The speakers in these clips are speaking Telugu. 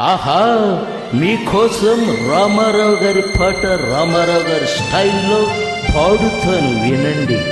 ఆహా మీకోసం రామారావు గారి పాట రామారావు గారి స్టైల్లో పాడుతాను వినండి.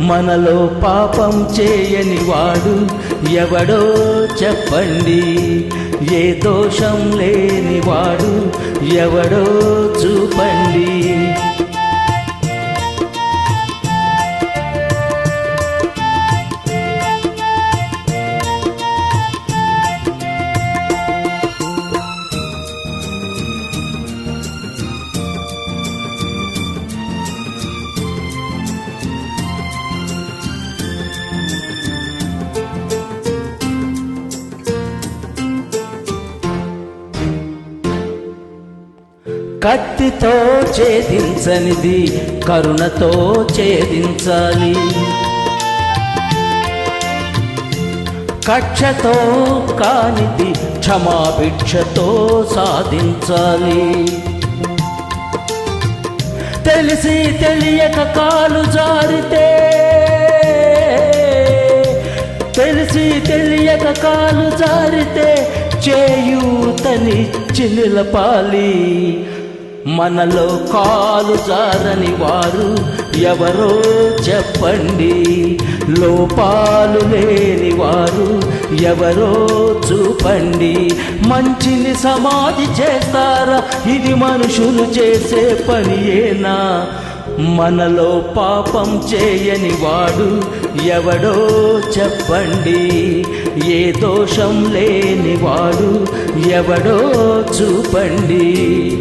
మనలో పాపం చేయని వాడు ఎవడో చెప్పండి. ఏ దోషం లేని వాడు ఎవడో చూపండి. కత్తితో ఛేదించనిది కరుణతో ఛేదించాలి. కక్షతో కానిది క్షమాభిక్షతో సాధించాలి. తెలిసి తెలియక కాలు జారితే తెలిసి తెలియక కాలు జారితే చేయూతనిచ్చి నిలపాలి. మనలో కాలు జారని వారు ఎవరో చెప్పండి. లోపాలు లేని వారు ఎవరో చూపండి. మంచిని సమాధి చేస్తారా? ఇది మనుషులు చేసే పనియేనా? మనలో పాపం చేయని వాడు ఎవడో చెప్పండి. ఏ దోషం లేని వాడు ఎవడో చూపండి.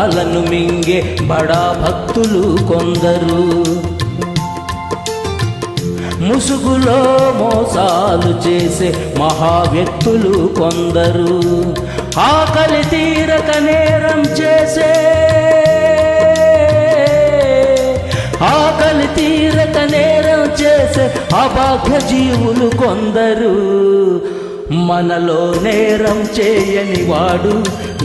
లింగాలను మింగే బడా భక్తులు కొందరు. ముసుగులో మోసాలు చేసే మహా వ్యక్తులు కొందరు. ఆకలి తీరక నేరం చేసే ఆకలి తీరక నేరం చేసే అభాగ్య జీవులు కొందరు. మనలో నేరం చేయని వాడు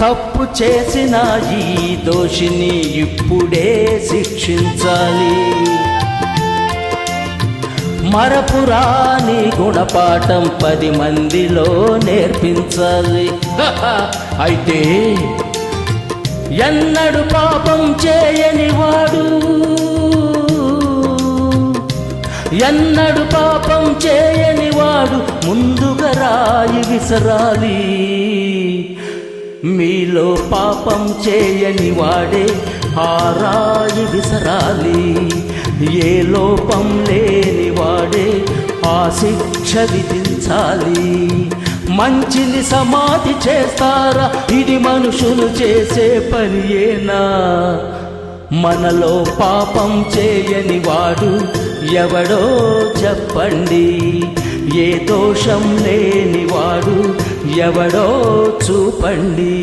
తప్పు చేసిన ఈ దోషిని ఇప్పుడే శిక్షించాలి. మరపురాని గుణపాఠం పది మందిలో నేర్పించాలి. అయితే ఎన్నడు పాపం చేయని వాడు ఎన్నడు పాపం చేయని వాడు ముందుగా రాయి విసరాలి. మీలో పాపం చేయని వాడే ఆరాయి విసరాలి. ఏ లోపం లేని వాడే ఆ శిక్ష విధించాలి. మంచిని సమాధి చేస్తారా? ఇది మనుషులు చేసే పనియేనా మనలో పాపం చేయని వాడు ఎవడో చెప్పండి ఏ దోషం లేనివాడు ఎవడో చూపండి.